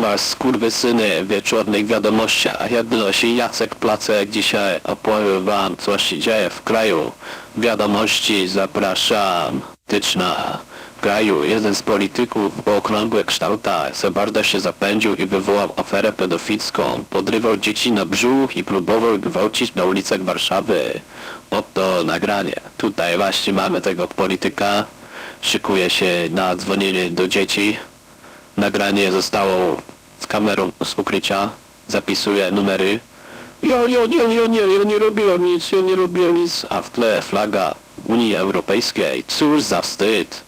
was skurwysyny w wieczornych wiadomościach. Się Jacek Placek dzisiaj opowiem wam co się dzieje w kraju. Wiadomości zapraszam. Tyczna. W kraju jeden z polityków po okrągłych kształtach za bardzo się zapędził i wywołał aferę pedofilską. Podrywał dzieci na brzuch i próbował gwałcić na ulicach Warszawy. Oto nagranie. Tutaj właśnie mamy tego polityka. Szykuje się na dzwonienie do dzieci. Nagranie zostało z kamerą z ukrycia. Zapisuje numery. Ja, ja, ja, ja, nie, ja nie robiłem nic, ja nie robiłem nic. A w tle flaga Unii Europejskiej. Cóż za wstyd.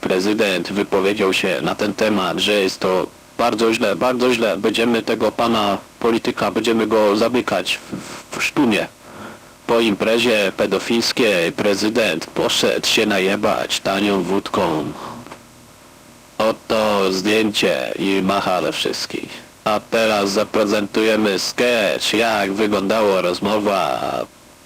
Prezydent wypowiedział się na ten temat, że jest to bardzo źle, bardzo źle. Będziemy tego pana polityka, będziemy go zamykać w, w sztumie. Po imprezie pedofilskiej prezydent poszedł się najebać tanią wódką. Oto zdjęcie i macha do wszystkich. A teraz zaprezentujemy sketch, jak wyglądała rozmowa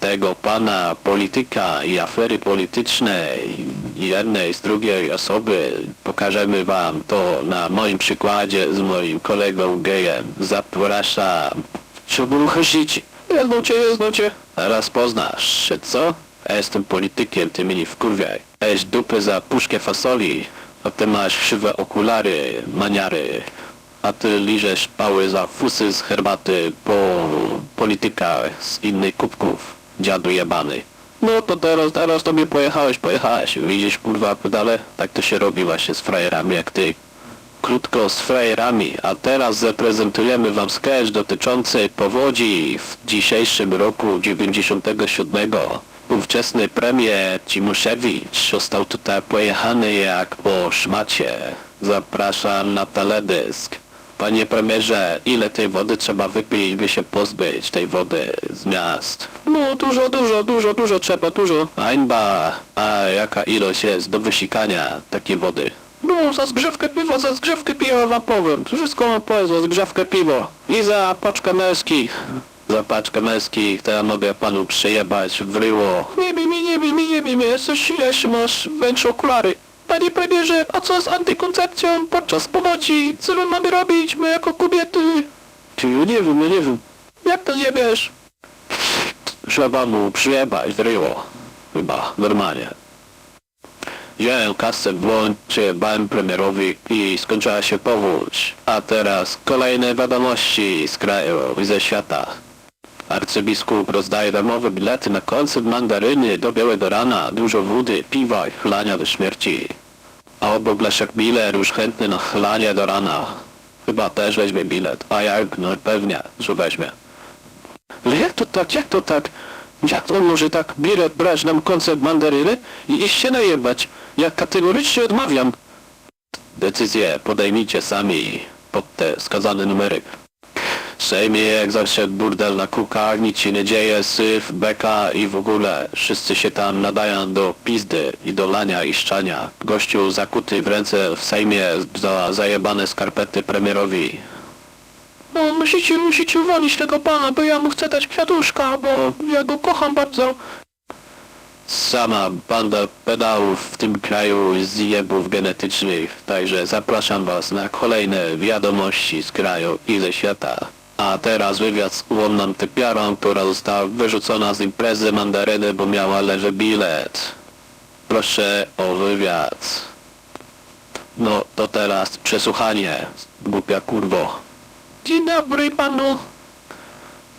tego pana polityka i afery politycznej jednej z drugiej osoby. Pokażemy wam to na moim przykładzie z moim kolegą gejem. Zapraszam. Trzeba chodzić. Jedną cię, jedną cię. Teraz poznasz, że co? Ja jestem politykiem, ty mnie nie wkurwiaj. Weź dupy za puszkę fasoli, a ty masz krzywe okulary, maniary. A ty liżesz pały za fusy z herbaty po polityka z innych kubków. Dziadu jebany. No to teraz, teraz tobie pojechałeś, pojechałeś. Widzisz kurwa pedale? Tak to się robi właśnie z frajerami jak ty. Krótko z frajerami, a teraz zaprezentujemy wam sketch dotyczący powodzi w dzisiejszym roku 97. Ówczesny premier Cimuszewicz został tutaj pojechany jak po szmacie. Zapraszam na teledysk. Panie premierze, ile tej wody trzeba wypić, by się pozbyć tej wody z miast? No dużo, dużo, dużo, dużo trzeba, dużo. Hańba, a jaka ilość jest do wysikania takiej wody? No, za zgrzewkę piwa, za zgrzewkę piwa wam powiem. Wszystko wam powiem, za zgrzewkę piwo. I za paczkę męskich. Za paczkę męskich, to ja mogę panu przejebać w ryło. Nie bij nie bij nie bij mi, jesteś silniejszy, masz większe okulary. Panie premierze, a co z antykoncepcją podczas powodzi? Co my mamy robić, my jako kobiety? Ty, ja nie wiem, ja nie wiem. Jak to nie wiesz? Trzeba mu przyjebać w ryło. Chyba, normalnie. Wziąłem kasę w błąd, przyjebałem premierowi i skończyła się powódź. A teraz kolejne wiadomości z kraju i ze świata. Arcybiskup rozdaje darmowe bilety na koncert mandaryny do białego rana, dużo wody, piwa i chlania do śmierci. A obok Leszek Miller już chętny na chlanie do rana. Chyba też weźmie bilet. A jak? No pewnie, że weźmie. Ale jak to tak, jak to tak? Jak on może tak bilet brać na koncert mandaryny i iść się najebać? Ja kategorycznie odmawiam. Decyzję podejmijcie sami pod te skazane numery. Sejmie jak zawsze burdel na kukach, nic się nie dzieje, syf, beka i w ogóle. Wszyscy się tam nadają do pizdy i do lania i szczania. Gościu zakuty w ręce w Sejmie za zajebane skarpety premierowi. No musicie, musicie uwolnić tego pana, bo ja mu chcę dać kwiatuszka, bo ja go kocham bardzo. Sama banda pedałów w tym kraju z zjebów genetycznych, także zapraszam was na kolejne wiadomości z kraju i ze świata. A teraz wywiad z ułomną typiarą, która została wyrzucona z imprezy mandaryny, bo miała leży bilet. Proszę o wywiad. No to teraz przesłuchanie, głupia kurwo. Dzień dobry panu.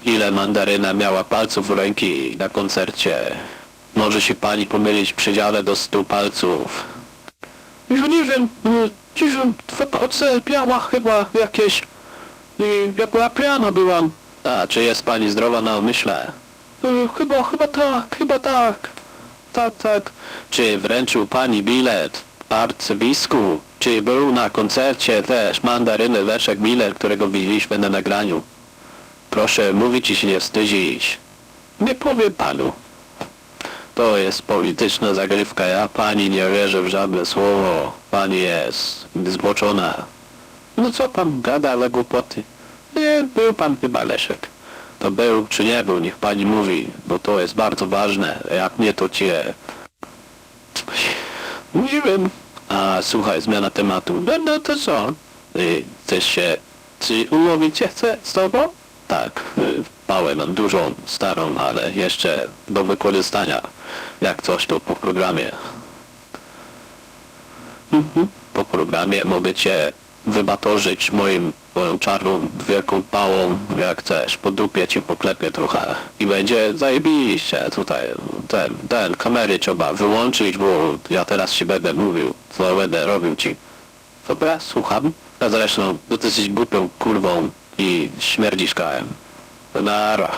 Ile mandaryna miała palców w ręki na koncercie? Może się pani pomylić w przedziale do stu palców. Ja nie wiem, nie wiem, dwa palce miała chyba jakieś... I ja była pijana byłam. A, czy jest pani zdrowa na umyśle? Chyba, chyba tak, chyba tak. Tak, tak. Czy wręczył pani bilet arcybiskup? Czy był na koncercie też mandaryny Leszek Miller, którego widzieliśmy na nagraniu? Proszę mówić i się nie wstydzić. Nie powiem panu. To jest polityczna zagrywka, ja pani nie wierzę w żadne słowo. Pani jest zboczona. No co pan gada, ale głupoty? Nie, był pan chyba Leszek. To był czy nie był, niech pani mówi, bo to jest bardzo ważne. Jak nie, to cię... Wiem. A słuchaj, zmiana tematu. No, no to co? Ty chcesz się Czy umówić się chce z tobą? Tak, y, pałę mam dużą, starą, ale jeszcze do wykorzystania. Jak coś to po programie. Mhm. Po programie mogę cię wybatorzyć moim, moją czarną, wielką pałą, jak chcesz. Po dupie cię poklepię trochę. I będzie zajebiście tutaj. Ten, ten, kamery trzeba wyłączyć, bo ja teraz ci będę mówił, co będę robił ci. Dobra, słucham. A zresztą, ty jesteś głupią kurwą i śmierdzisz kałem. Nara.